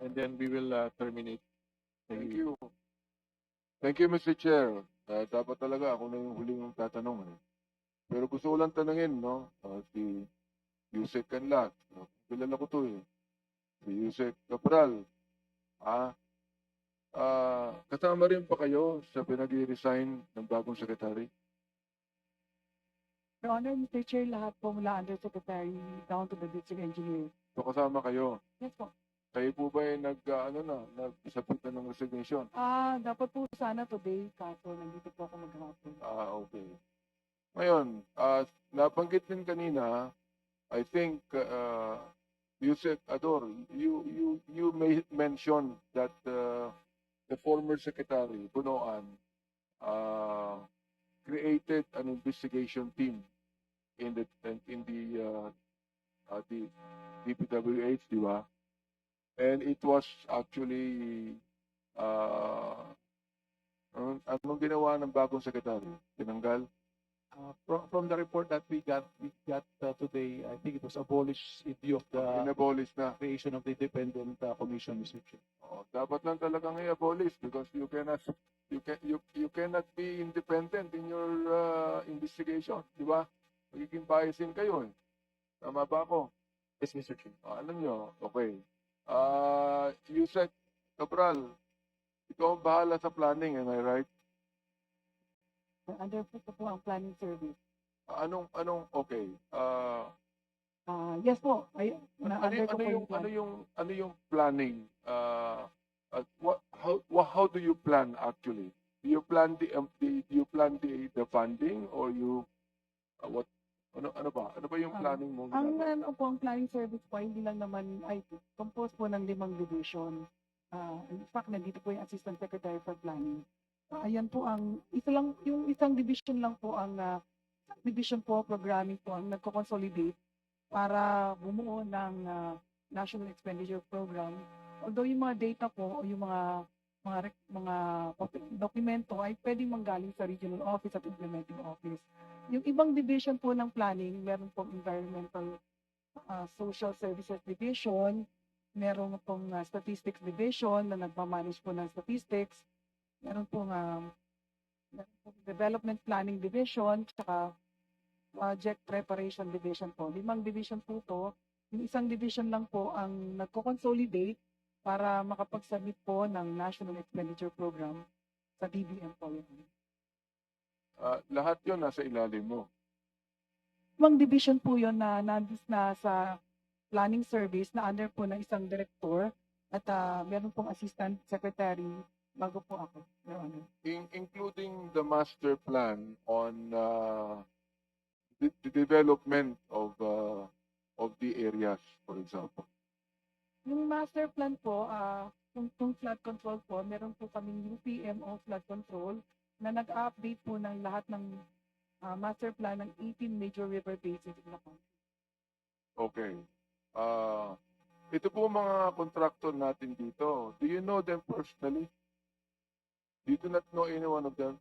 and then we will uh, terminate. Thank you. Thank you, Mr. Chair. Ah, dapat talaga ako na yung huling tatanong. Eh. Pero gusto ko lang tanungin, no? ah, si Yusek Canlat. No? Kilala ko to eh. Si Yusek Cabral. Ah, ah, kasama rin pa kayo sa pinag-resign ng bagong secretary? Your Honor, Mr. Chair, lahat po mula Undersecretary down to the District Engineer. So kasama kayo. Yes po. Kayo po ba ay nag, ah, ano na, nag-submit na ng resignation? Ah, dapat po sana today, kaso nandito po ako maghapon. Ah, okay. Ngayon, ah, nabanggit din kanina, I think, uh, Yusek Ador, you, you, you may mention that uh, the former secretary, Bunoan, uh, created an investigation team in the, in the, uh, uh, the DPWH, di ba? And it was actually, uh, anong, anong ginawa ng bagong secretary? Tinanggal? Uh, from, from the report that we got, we got uh, today, I think it was abolished in view of the Inabolish na. creation of the independent uh, commission, Mr. Chair. Oh, dapat lang talagang i-abolish because you cannot you can you you cannot be independent in your uh, investigation, di ba? Magiging biasin kayo eh. Tama ba ako? Yes, Mr. Chair. Ah, alam nyo, okay. Ah, Yusek Cabral, ikaw ang bahala sa planning, am I right? Under po po ang planning service. Anong anong okay? Ah, Ah, yes po. Ay, na ano, under ko ano po yung yung plan. ano yung ano yung planning? Uh, uh, what how wha- how do you plan actually? Do you plan the, um, the do you plan the the funding or you uh, what ano ano ba? Ano ba yung Ah, planning mo? Ang ano po, ang planning service po, ay hindi lang naman, ay composed po ng limang division. Ah, in fact, nandito po yung Assistant Secretary for Planning. Ah, ayan po ang, isa lang, yung isang division lang po ang, ah, division po, programming po, ang nagko-consolidate para bumuo ng ah, National Expenditure Program. Although yung mga data po, o yung mga mga rec- mga dokumento ay pwedeng manggaling sa regional office at implementing office. Yung ibang division po ng planning, meron pong environmental uh, social services division, meron pong uh, statistics division na nagmamanage po ng statistics, meron pong, um, meron pong development planning division, tsaka project preparation division po. Limang division po to. Yung isang division lang po ang nagko-consolidate para makapag-submit po ng National Expenditure Program sa DBM po. yun. Ah, lahat 'yon nasa ilalim mo. Limang division po yun na nandis na sa planning service na under po ng isang director at ah, meron pong assistant secretary bago po ako. Honor. In, including the master plan on uh, the, the development of uh, of the areas, for example. Yung master plan po, ah kung, kung flood control po, meron po kaming UPMO flood control na nag-update po ng lahat ng ah, master plan ng 18 major river basins in the country. Okay. Ah, ito po mga contractor natin dito. Do you know them personally? You do not know any one of them?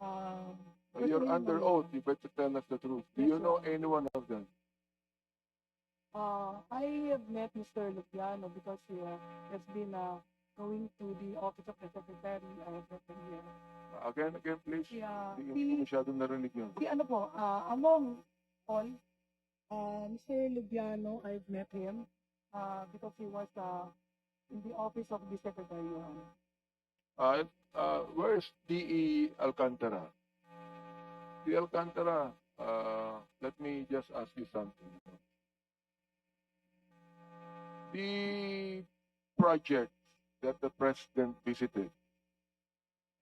Um, You're under oath. You better tell us the truth. Do Yes, you know sir. any one of them? Uh, I have met Mr. Luciano because he uh, has been uh, going to the office of the secretary. I have here. Again, again, please. Si, uh, Hindi ko masyadong narinig yun. si ano po, uh, among all, uh, Mr. Luciano, I've met him uh, because he was uh, in the office of the secretary. Your Honor. Uh, uh, where's D.E. Alcantara? D.E. Alcantara, uh, let me just ask you something. The project that the president visited,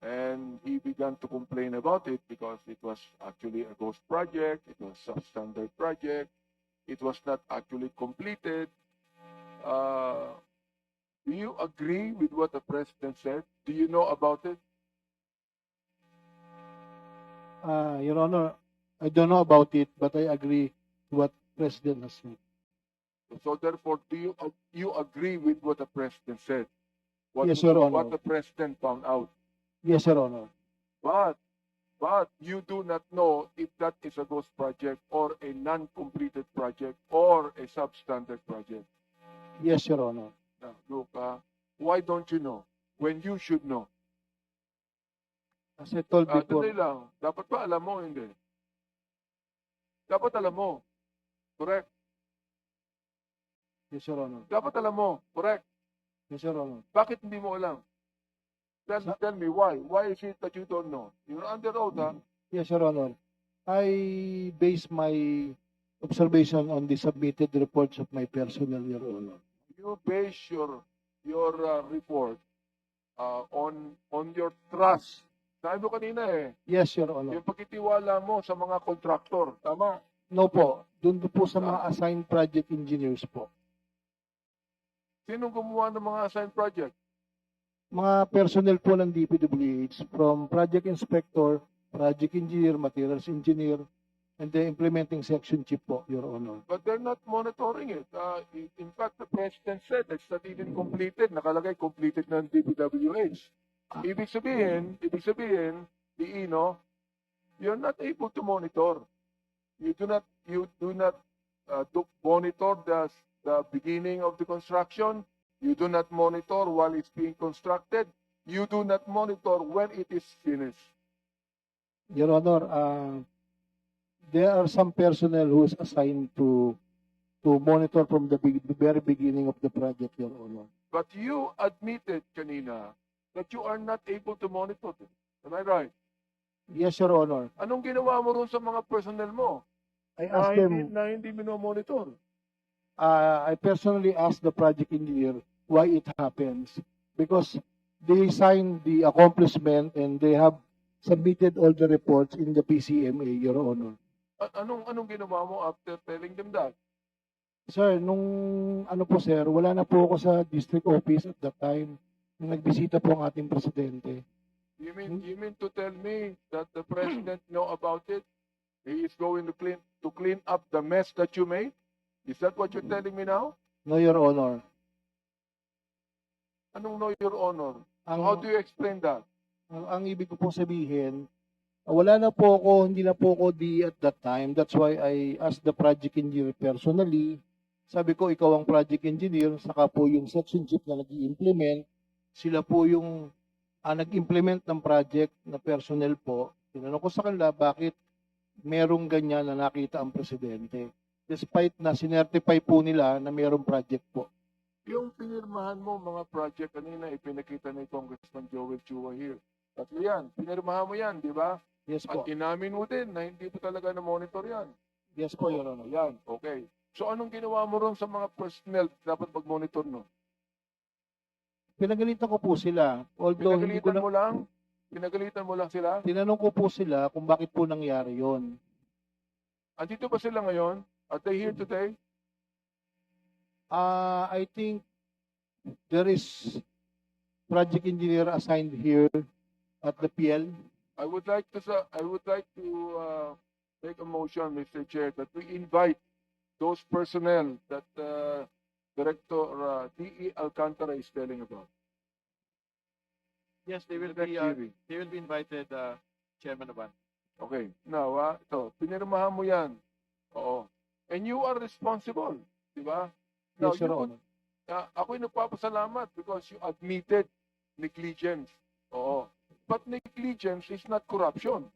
and he began to complain about it because it was actually a ghost project, it was a substandard project, it was not actually completed. Uh, do you agree with what the president said? Do you know about it? Uh, Your Honor, I don't know about it, but I agree to what President has said. So therefore, do you you agree with what the president said? What, Yes, Your Honor. What the president found out, Yes, Your Honor. but but you do not know if that is a ghost project or a non-completed project or a substandard project. Yes, Your Honor. Now, look, ah, why don't you know? When you should know. As I told Ah, before, tuloy lang. Dapat ba alam mo? Hindi. Dapat alam mo. Correct. yes, Your Honor. Dapat alam mo. Correct. Yes, Your Honor. Bakit hindi mo alam? Tell, tell me why. Why is it that you don't know? You're under oath, ha? Yes, Your Honor. I base my observation on the submitted reports of my personnel, Your Honor. You base your your uh, report uh, on on your trust. Sabi mo kanina eh, Yes, Your Honor. yung pagkitiwala mo sa mga kontraktor. Tama. No po. Doon po sa mga assigned project engineers po. Sinong gumawa ng mga assigned project? Mga personnel po ng DPWH from project inspector, project engineer, materials engineer, and the implementing section chief po, Your Honor. But they're not monitoring it. Uh, in- fact, the president said it's not even completed. Nakalagay completed ng DPWH. Ibig sabihin, ibig sabihin, di Ino, you're not able to monitor. You do not, you do not uh, do monitor the, the beginning of the construction. You do not monitor while it's being constructed. You do not monitor when it is finished. Your Honor, uh, there are some personnel who is assigned to to monitor from the, big, the very beginning of the project, Your Honor. But you admitted kanina that you are not able to monitor them. Am I right? Yes, Your Honor. Anong ginawa mo ron sa mga personnel mo? I Na asked hindi, them, na hindi minomonitor. Uh, I personally asked the project engineer why it happens because they signed the accomplishment and they have submitted all the reports in the PCMA, Your Honor. A- anong anong ginawa mo after telling them that? Sir, nung ano po sir, wala na po ako sa district office at that time. Nung nagbisita po ang ating presidente. You mean you mean to tell me that the president know about it? He is going to clean to clean up the mess that you made? Is that what you're telling me now? No, Your Honor. Anong know your honor? Ang, How do you explain that? ang, ang ibig ko po sabihin, wala na po ako, hindi na po ako di at that time. That's why I asked the project engineer personally. Sabi ko, ikaw ang project engineer, saka po yung section chief na nag implement Sila po yung ah, nag-implement ng project na personnel po. Tinanong ko sa kanila, bakit merong ganyan na nakita ang presidente? Despite na sinertify po nila na merong project po. Yung pinirmahan mo mga project kanina ipinakita ni Congressman Joel Chua here. Tatlo yan. Pinirmahan mo yan, di ba? Yes po. At inamin mo din na hindi mo talaga na-monitor yan. Yes po, Your Honor. Yan, okay. So anong ginawa mo ron sa mga personnel dapat mag-monitor no? Pinagalitan ko po sila. Although hindi ko Pinagalitan na, mo lang? Pinagalitan mo lang sila? tinanong ko po sila kung bakit po nangyari yon. Andito ba sila ngayon? Are they here today? Uh, I think there is project engineer assigned here at the PL. I would like to I would like to uh, make a motion, Mr. Chair, that we invite those personnel that uh, Director uh, D.E. Alcantara is telling about. Yes, they will Next be, uh, hearing. they will be invited, uh, Chairman Aban. Okay. Now, ah, ito, pinirmahan mo yan. Oo. And you are responsible. Di ba? Now, Yes, you Honor. uh, ako'y nagpapasalamat because you admitted negligence. Oo. But negligence is not corruption.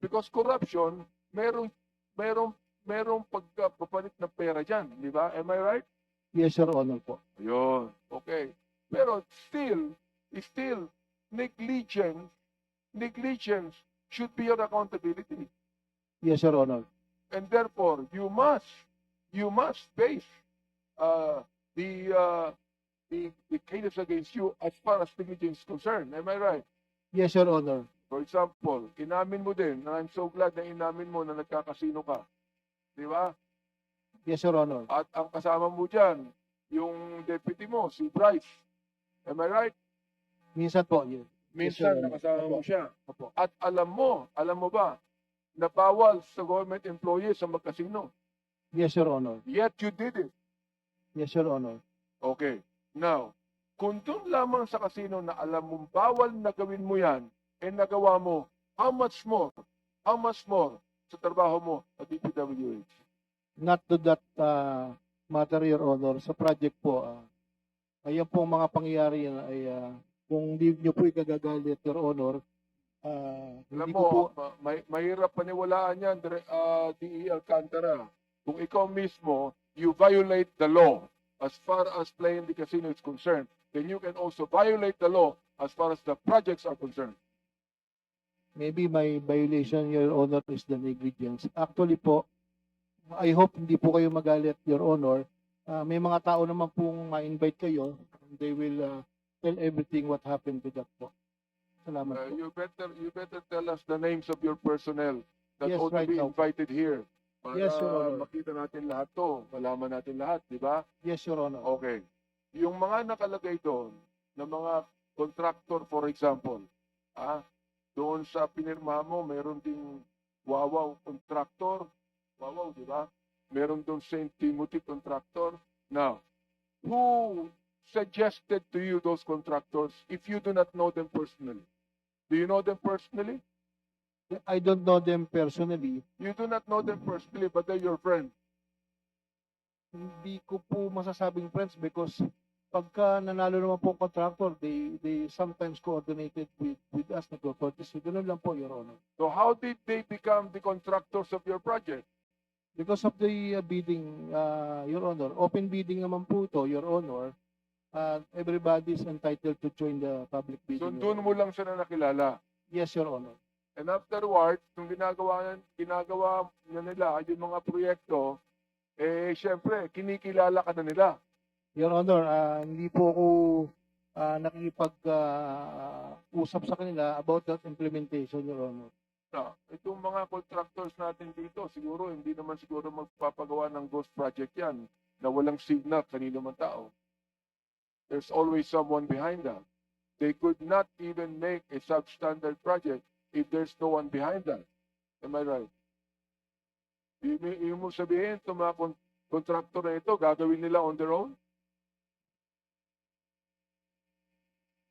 Because corruption, merong, merong, merong pagpapalit ng pera dyan. Di ba? Am I right? Yes, Your Honor po. Ayun. Okay. Pero still, still, negligence, negligence should be your accountability. Yes, Your Honor. And therefore you must you must face uh, the uh, the the cases against you as far as negligence is concerned. Am I right? Yes, Your Honor. For example, inamin mo din, and I'm so glad na inamin mo na nagkakasino ka. Di ba? Yes, Your Honor. At ang kasama mo dyan, yung deputy mo, si Bryce. Am I right? Minsan po. Yes. Minsan sir. nakasama mo siya. Opo. At alam mo, alam mo ba, na bawal sa government employees sa magkasino. Yes, Your Honor. Yet you did it. Yes, Your Honor. Okay. Now, kung doon lamang sa kasino na alam mong bawal na gawin mo yan, eh nagawa mo, how much more? How much more sa trabaho mo sa DPWH? Not to that uh, matter, Your Honor. Sa project po, uh, Ayan po ang mga pangyayari yan ay ah, kung hindi nyo po ikagagalit, Your Honor, ah, Alam mo, po, ma- may, mahirap paniwalaan yan, uh, DE Alcantara. Kung ikaw mismo, you violate the law as far as playing the casino is concerned, then you can also violate the law as far as the projects are concerned. maybe my violation, Your Honor, is the negligence. Actually po, I hope hindi po kayo magalit, Your Honor. Ah, may mga tao naman pong ma-invite kayo. They will ah, tell everything what happened to that po. Salamat Uh, po. you better you better tell us the names of your personnel that Yes, ought to right be now. invited here. Para Yes, Your Honor. makita natin lahat to, malaman natin lahat, di ba? Yes, Your Honor. Okay. Yung mga nakalagay doon, na mga contractor, for example, ah, doon sa pinirma mo, meron ding Wawaw contractor, Wawaw, di ba? Meron doon St. Timothy contractor. Now, who suggested to you those contractors if you do not know them personally? Do you know them personally? I don't know them personally. You do not know them personally, but they're your friend. Hindi ko po masasabing friends because pagka nanalo naman po contractor, they they sometimes coordinated with with us nagko-courtesy. Ganun lang po, Your Honor. So how did they become the contractors of your project? Because of the uh, bidding, uh, Your Honor, open bidding naman po ito, Your Honor, uh, everybody is entitled to join the public bidding. So doon mo lang sila nakilala. Yes, Your Honor. And afterwards, nung ginagawa, ginagawa na nila yung mga proyekto, eh, syempre, kinikilala ka na nila. Your Honor, ah, hindi po ako uh, nakikipag-usap sa kanila about that implementation, Your Honor. Na, itong mga contractors natin dito, siguro, hindi naman siguro magpapagawa ng ghost project yan na walang signal kanino man tao. There's always someone behind that. They could not even make a substandard project if there's no one behind that. Am I right? Ibig mo sabihin, itong mga contractor na ito, gagawin nila on their own?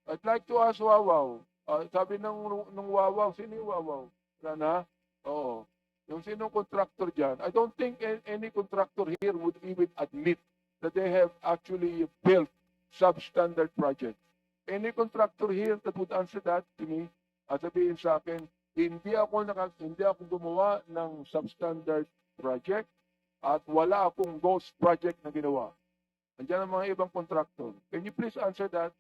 I'd like to ask Wawaw. Ah, sabi ng, ng Wawaw, sino yung Wawaw? Wala na? Oo. Yung sinong contractor dyan, I don't think any contractor here would even admit that they have actually built substandard projects. Any contractor here that would answer that to me, at sabihin sa akin, hindi ako naka, hindi ako gumawa ng substandard project at wala akong ghost project na ginawa. Andiyan ang mga ibang contractor. Can you please answer that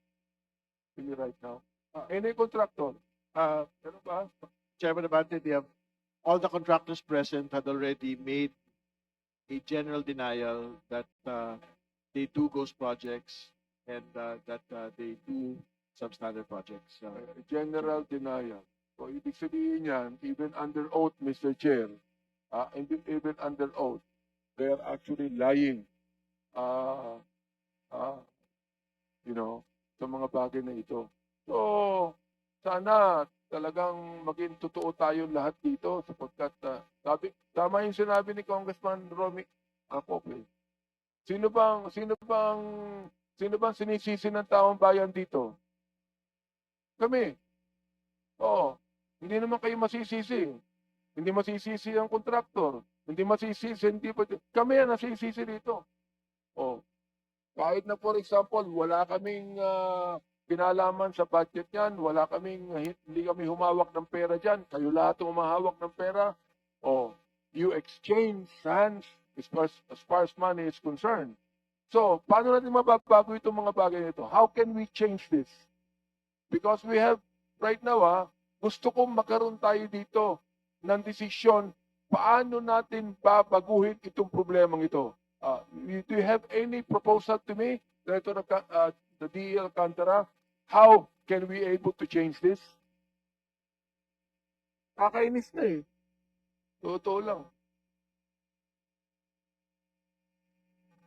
to me right now? Any contractor? Uh, Ano ba? Chairman Abante, they have, all the contractors present had already made a general denial that uh, they do ghost projects and uh, that uh, they do substandard projects. Uh, general denial. So, ibig sabihin yan, even under oath, Mr. Chair, uh, even, even under oath, they are actually lying. Uh, uh, you know, sa mga bagay na ito. So, sana talagang maging totoo tayo lahat dito sapagkat uh, sabi, tama yung sinabi ni Congressman Romy Acope. Sino bang, sino bang, sino bang sinisisi ng taong bayan dito? Kami. Oo. Hindi naman kayo masisisi. Hindi masisisi ang kontraktor. Hindi masisisi, hindi pa. Kami ang nasisisi dito. Oo. Kahit na for example, wala kaming ah, kinalaman sa budget yan, wala kaming, hindi kami humawak ng pera dyan, kayo lahat humahawak ng pera, oh, you exchange hands as far as, as far as money is concerned. So, paano natin mababago itong mga bagay nito? How can we change this? Because we have, right now, ah, gusto kong magkaroon tayo dito ng desisyon paano natin babaguhin itong problemang ito. Uh, do you have any proposal to me, Director of, uh, the DEL Alcantara? How can we able to change this? Kakainis na eh. Totoo lang.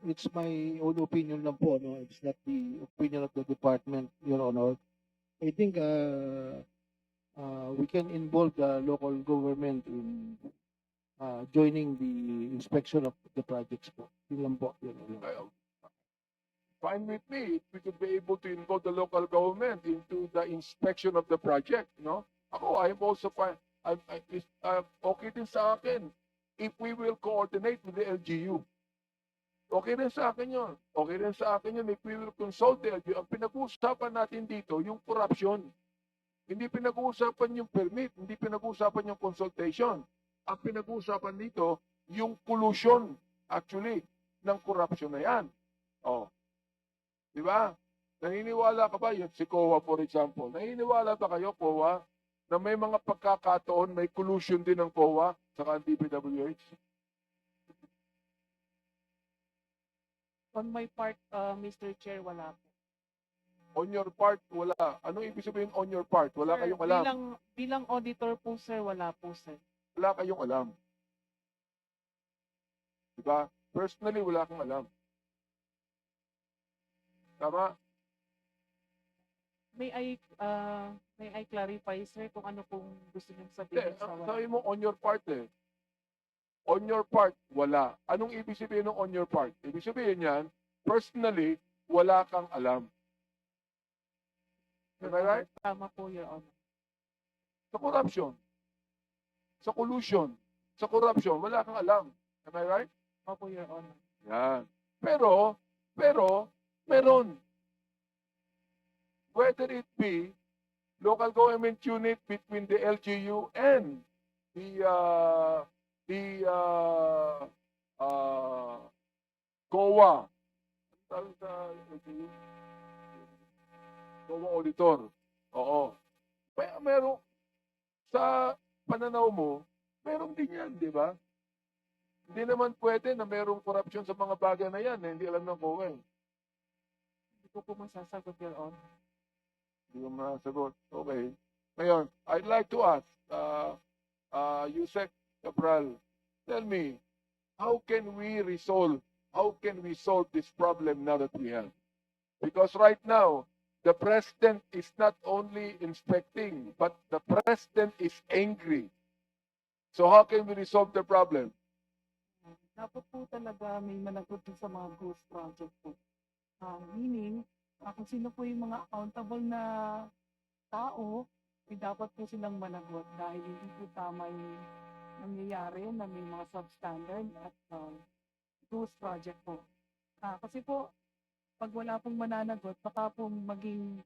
It's my own opinion lang po, no? It's not the opinion of the department, Your Honor. I think uh, uh, we can involve the local government in uh, joining the inspection of the projects po. Yun lang po, Your Honor. Well, fine with me we could be able to involve the local government into the inspection of the project, know? Ako, I'm also fine. I'm, I, is, uh, okay din sa akin if we will coordinate with the LGU. Okay rin sa akin yun. Okay rin sa akin yun if we will consult the LGU. Ang pinag-uusapan natin dito, yung corruption. Hindi pinag-uusapan yung permit, hindi pinag-uusapan yung consultation. Ang pinag-uusapan dito, yung collusion, actually, ng corruption na yan. Oh. Di ba? Naniniwala ka ba? Yun, si COA, for example. Naniniwala ba kayo, COA, na may mga pagkakataon, may collusion din ng COA sa DPWH? On my part, uh, Mr. Chair, wala po. On your part, wala. Anong ibig sabihin on your part? Wala Sir, kayong alam. Bilang, bilang auditor po, sir, wala po, sir. Wala kayong alam. Diba? Personally, wala kang alam. Tama? May I, uh, may I clarify, sir, kung ano pong gusto niyong Hindi, sabihin sa ang wala? sabi mo on your part eh. On your part, wala. Anong ibig sabihin ng on your part? Ibig sabihin yan, personally, wala kang alam. Am I right? Tama po, Your Honor. Sa corruption. Sa collusion. Sa corruption, wala kang alam. Am I right? Opo, Your Honor. Yan. Pero, pero, meron. Whether it be local government unit between the LGU and the uh, the uh, uh, COA. Tawag sa? COA auditor. Oo. May, meron, sa pananaw mo, meron din yan, di ba? Hindi naman pwede na mayroong corruption sa mga bagay na yan. Eh. Hindi alam ng COA. eh. Hindi ko po masasagot, Your Honor. Hindi ko masagot. Okay. Ngayon, I'd like to ask, uh, uh, Yusek Cabral, tell me, how can we resolve, how can we solve this problem now that we have? Because right now, the president is not only inspecting, but the president is angry. So how can we resolve the problem? dapat po talaga may managot sa mga ghost project po. Ah, meaning, ah, kung sino po yung mga accountable na tao, ay dapat po silang managot dahil hindi po tama yung nangyayari na may mga substandard at ah, ghost project po. Ah, kasi po, pag wala pong mananagot, baka po maging,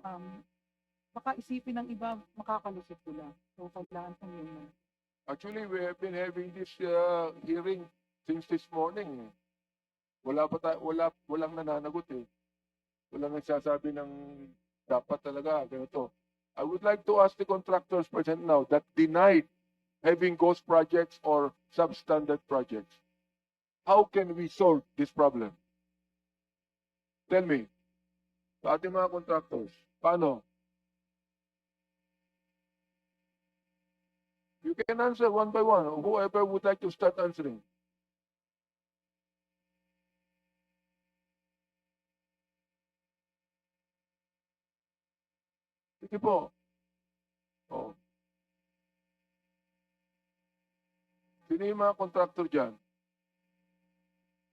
um, baka isipin ng iba, makakalusot sila. So, kailangan pong yun. Actually, we have been having this uh, hearing since this morning. Wala pa tayo, wala, walang nananagot eh. Walang nagsasabi ng dapat talaga, ganito. I would like to ask the contractors present now that denied having ghost projects or substandard projects. How can we solve this problem? Tell me. Sa ating mga contractors, paano? You can answer one by one. Whoever would like to start answering. Sige po. Oh. Sino yung mga contractor dyan?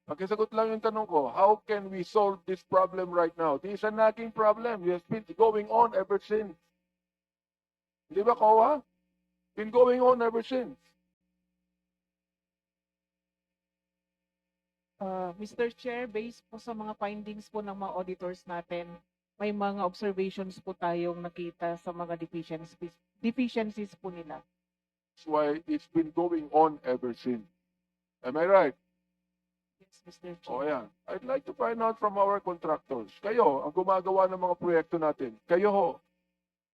Pakisagot lang yung tanong ko, how can we solve this problem right now? This is a nagging problem. It has been going on ever since. Di ba, Kowa? Been going on ever since. Uh, Mr. Chair, based po sa mga findings po ng mga auditors natin, may mga observations po tayong nakita sa mga deficiencies, deficiencies po nila. That's why it's been going on ever since. Am I right? Yes, Mr. Chair. O yan. I'd like to find out from our contractors. Kayo, ang gumagawa ng mga proyekto natin. Kayo ho.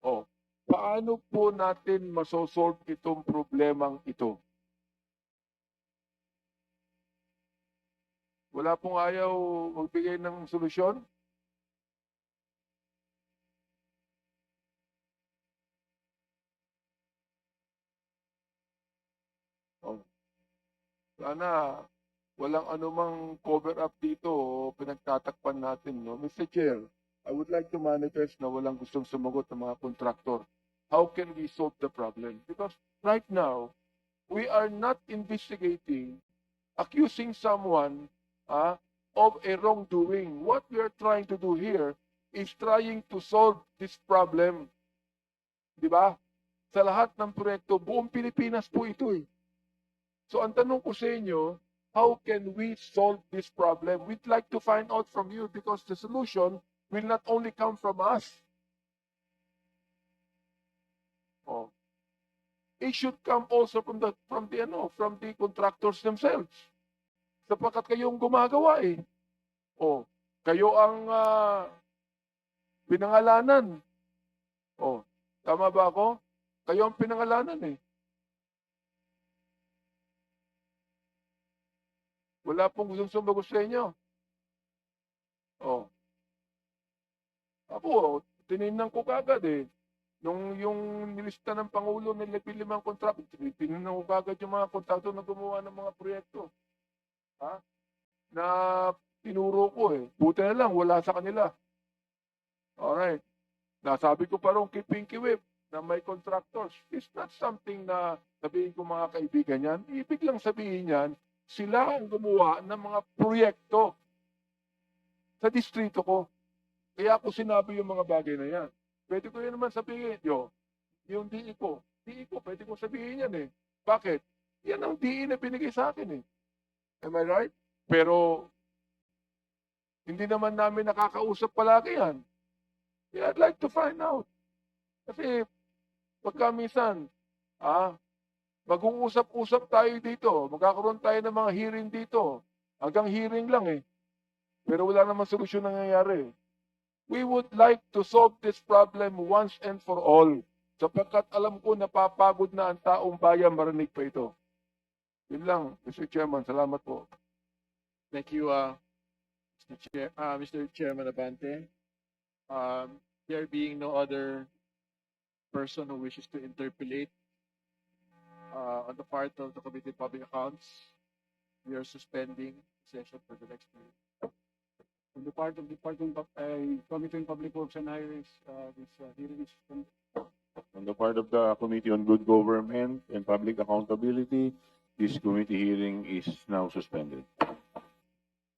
O, paano po natin masosolve itong problemang ito? Wala pong ayaw magbigay ng solusyon? O, sana walang anumang cover up dito o pinagtatakpan natin, no? Mr. Chair, I would like to manifest na walang gustong sumagot ng mga kontraktor. How can we solve the problem? Because right now, we are not investigating, accusing someone ah, of a wrongdoing. What we are trying to do here is trying to solve this problem. Di ba? Sa lahat ng proyekto, buong Pilipinas po ito eh. So ang tanong ko sa inyo, how can we solve this problem? We'd like to find out from you because the solution will not only come from us. Oh. It should come also from the from the ano, from the contractors themselves. Sapagkat kayo ang gumagawa eh. Oh, kayo ang ah, pinangalanan. Oh, tama ba ako? Kayo ang pinangalanan eh. Wala pong gustong sumagot sa inyo. Oh. Ako, tinignan ko kagad eh. Nung yung nilista ng Pangulo ng limang kontrakto, tinignan ko kagad yung mga kontrakto na gumawa ng mga proyekto. Ha? Na tinuro ko eh. Buti na lang, wala sa kanila. Alright. Nasabi ko pa rin kay Pinky Whip na may contractors. It's not something na sabihin ko mga kaibigan yan. Ibig lang sabihin yan, sila ang gumawa ng mga proyekto sa distrito ko. Kaya ako sinabi yung mga bagay na yan. Pwede ko yun naman sabihin, yo, yung DI ko, DI ko, pwede ko sabihin yan eh. Bakit? Yan ang DI na binigay sa akin eh. Am I right? Pero, hindi naman namin nakakausap palagi yan. Yeah, I'd like to find out. Kasi, pagka minsan, ah, mag-uusap-usap tayo dito, magkakaroon tayo ng mga hearing dito. Hanggang hearing lang eh. Pero wala namang solusyon na nangyayari. We would like to solve this problem once and for all. Sapagkat alam ko napapagod na ang taong bayan marinig pa ito. Yun lang, Mr. Chairman. Salamat po. Thank you, uh, Mr. Chair, uh, Mr. Chairman Abante. Um, there being no other person who wishes to interpolate uh, on the part of the Committee on Public Accounts, we are suspending session for the next meeting. On the part of Department of, uh, Committee on Public Works and Highways, uh, this uh, hearing is On the part of the Committee on Good Government and Public Accountability, this committee hearing is now suspended.